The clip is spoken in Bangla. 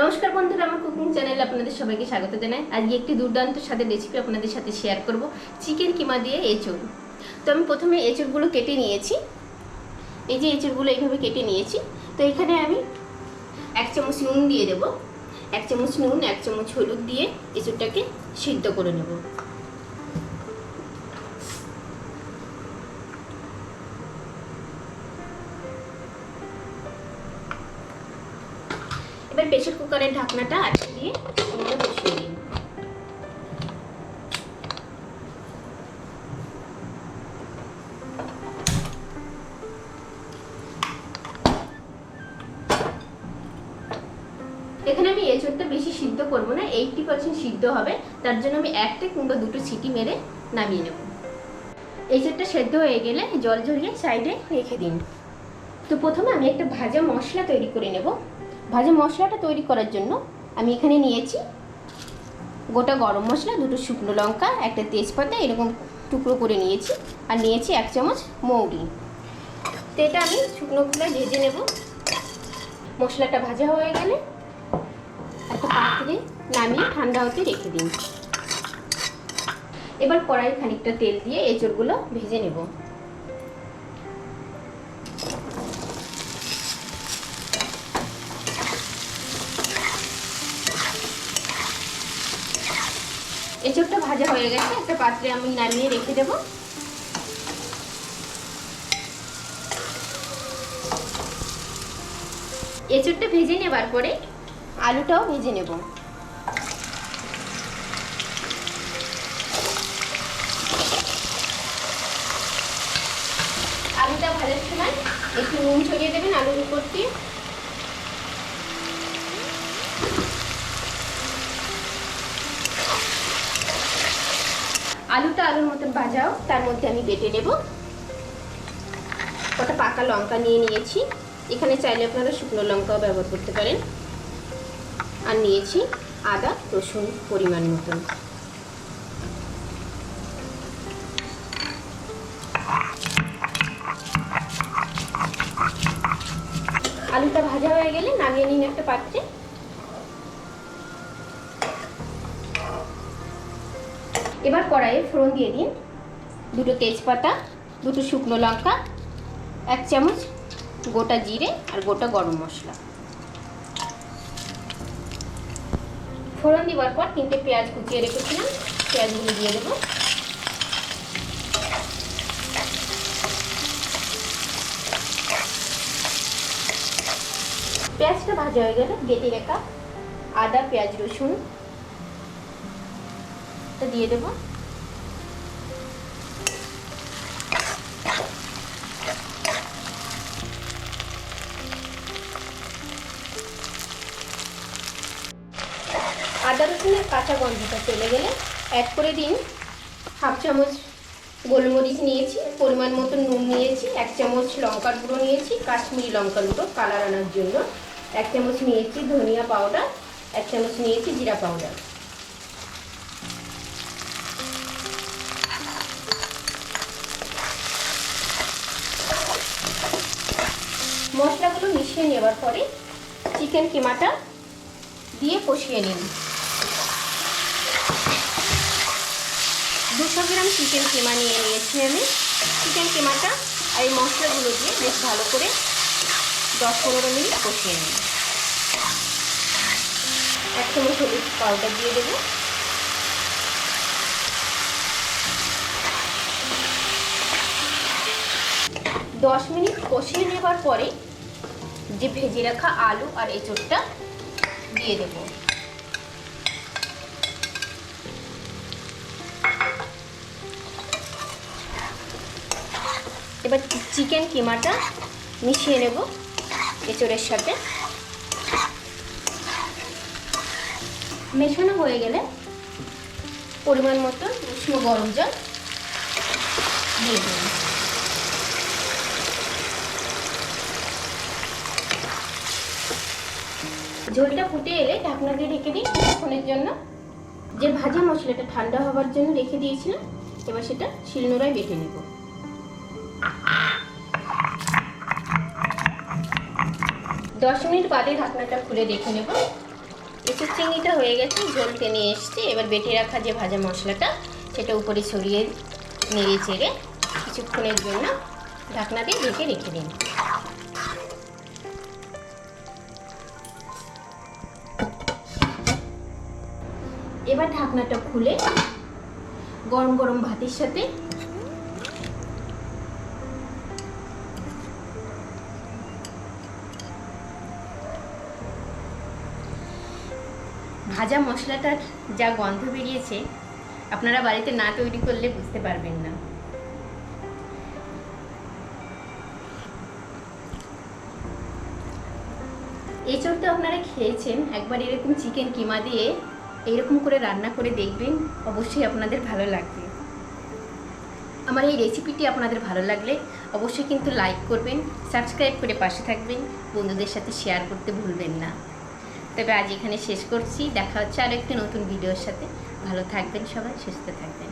নমস্কার বন্ধুরা, আমার কুকিং চ্যানেলে আপনাদের সবাইকে স্বাগত জানাই। আজকে একটি দুর্দান্ত স্বাদের রেসিপি আপনাদের সাথে শেয়ার করব চিকেন কিমা দিয়ে এঁচড়। তো আমি প্রথমে এঁচড়গুলো কেটে নিয়েছি। এই যে এঁচড়গুলো এইভাবে কেটে নিয়েছি। তো এখানে আমি এক চামচ নুন দিয়ে দেব। এক চামচ নুন, এক চামচ হলুদ দিয়ে এঁচড়টাকে সিদ্ধ করে নেব। এবার প্রেশার কুকারের ঢাকনাটা আটকে দিয়ে ওগুলো বসিয়ে দিন এখানে আমি এঁচড়টা বেশি সিদ্ধ করব না এইটটি পার্সেন্ট সিদ্ধ হবে, তার জন্য আমি একটা কিংবা দুটো সিটি মেরে নামিয়ে নেব। এঁচড়টা সেদ্ধ হয়ে গেলে জল ঝরিয়ে সাইডে রেখে দিন। তো প্রথমে আমি একটা ভাজা মশলা তৈরি করে নেব। ভাজা মশলাটা তৈরি করার জন্য আমি এখানে নিয়েছি গোটা গরম মশলা, দুটো শুকনো লঙ্কা, একটা তেজপাতা, এরকম টুকরো করে নিয়েছি আর নিয়েছি এক চামচ মৌরি। তো এটা আমি শুকনো খোলায় ভেজে নেব। মশলাটা ভাজা হয়ে গেলে একটা পাত্রে নামিয়ে ঠান্ডা হতে রেখে দিন। এবার কড়াই খানিকটা তেল দিয়ে এঁচড়গুলো ভেজে নেব। এঁচড়টা ভাজা হয়ে গেছে, একটা পাত্রে আমি নামিয়ে রেখে দেব। এঁচড়টা ভেজে নেবার পরে আলুটাও ভেজে নেব। আলুটা ভাজার সময় একটু নুন ছড়িয়ে দেবেন আলুর উপর দিয়ে। আলুটা আলুর মতন ভাজাও, তার মধ্যে আমি বেটে নেব। কটা পাকা লঙ্কা নিয়ে নিয়েছি। এখানে চাইলে আপনারা শুকনো লঙ্কাও ব্যবহার করতে পারেন। আর নিয়েছি আদা, রসুন, পরিমাণ মতন। আলুটা ভাজা হয়ে গেলে নামিয়ে নিন একটা পাত্রে। এবার কড়াইয়ে ফোড়ন দিয়ে দিন। দুটো তেজপাতা, দুটো শুকনো লঙ্কা, এক চামচ গোটা জিরে আর গোটা গরম মশলা। ফোড়ন দেওয়ার পর তিনটে পেঁয়াজ কুচিয়ে রেখেছিলাম। পেঁয়াজগুলো দিয়ে দেবো। পেঁয়াজটা ভাজা হয়ে গেলে বেটে রাখা আদা, পেঁয়াজ রসুন দিয়ে দেবো। আদা রসুনের কাঁচা গন্ধটা চলে গেলে অ্যাড করে দিন। হাফ চামচ গোলমরিচ নিয়েছি, পরিমাণ মতো নুন নিয়েছি, এক চামচ লঙ্কার গুঁড়ো নিয়েছি, কাশ্মীরি লঙ্কার গুঁড়ো কালার আনার জন্য। এক চামচ নিয়েছি ধনিয়া পাউডার এক চামচ নিয়েছি জিরা পাউডার মশলাগুলো মিশিয়ে নেবার পরে চিকেন কিমাটা দিয়ে কষিয়ে নিন। দুশো গ্রাম চিকেন কিমা নিয়ে নিয়েছি আমি। চিকেন কিমাটা আর এই মশলাগুলো দিয়ে বেশ ভালো করে দশ পনেরো মিনিট কষিয়ে নিন। এক চামচ হলুদ পাউডার দিয়ে দেবো। দশ মিনিট কষিয়ে নেবার পরে যে ভেজে রাখা আলু আর এঁচড়টা দিয়ে দেব। এবার চিকেন কিমাটা মিশিয়ে নেব এঁচড়ের সাথে। মেশানো হয়ে গেলে পরিমাণ মতো উষ্ণ গরম জল দিয়ে দেবেন ঝোলটা ফুটে এলে ঢাকনা দিয়ে ঢেকে দিই কিছুক্ষণের জন্য। যে ভাজা মশলাটা ঠান্ডা হওয়ার জন্য রেখে দিয়েছিলাম, এবার সেটা শিলনোড়ায় বেটে নেব। দশ মিনিট বাদে ঢাকনাটা খুলে দেখে নেব। এঁচুর চিংড়িটা হয়ে গেছে ঝোল টেনে এসছে। এবার বেটে রাখা যে ভাজা মশলাটা, সেটা উপরে ছড়িয়ে নেড়ে চেড়ে কিছুক্ষণের জন্য ঢাকনা দিয়ে ঢেকে রেখে দিন। এবার ঢাকনাটা খুলে গরম গরম ভাতের সাথে ভাজা মশলাটার যা গন্ধ বেরিয়েছে, আপনারা বাড়িতে না তৈরি করলে বুঝতে পারবেন না। এঁচড় তো আপনারা খেয়েছেন, একবার এরকম চিকেন কিমা দিয়ে এইরকম করে রান্না করে দেখবেন, অবশ্যই আপনাদের ভালো লাগবে। আমার এই রেসিপিটি আপনাদের ভালো লাগলে অবশ্যই কিন্তু লাইক করবেন সাবস্ক্রাইব করে পাশে থাকবেন, বন্ধুদের সাথে শেয়ার করতে ভুলবেন না। তবে আজ এখানে শেষ করছি, দেখা হচ্ছে আরও একটি নতুন ভিডিওর সাথে। ভালো থাকবেন সবাই, সুস্থ থাকবেন।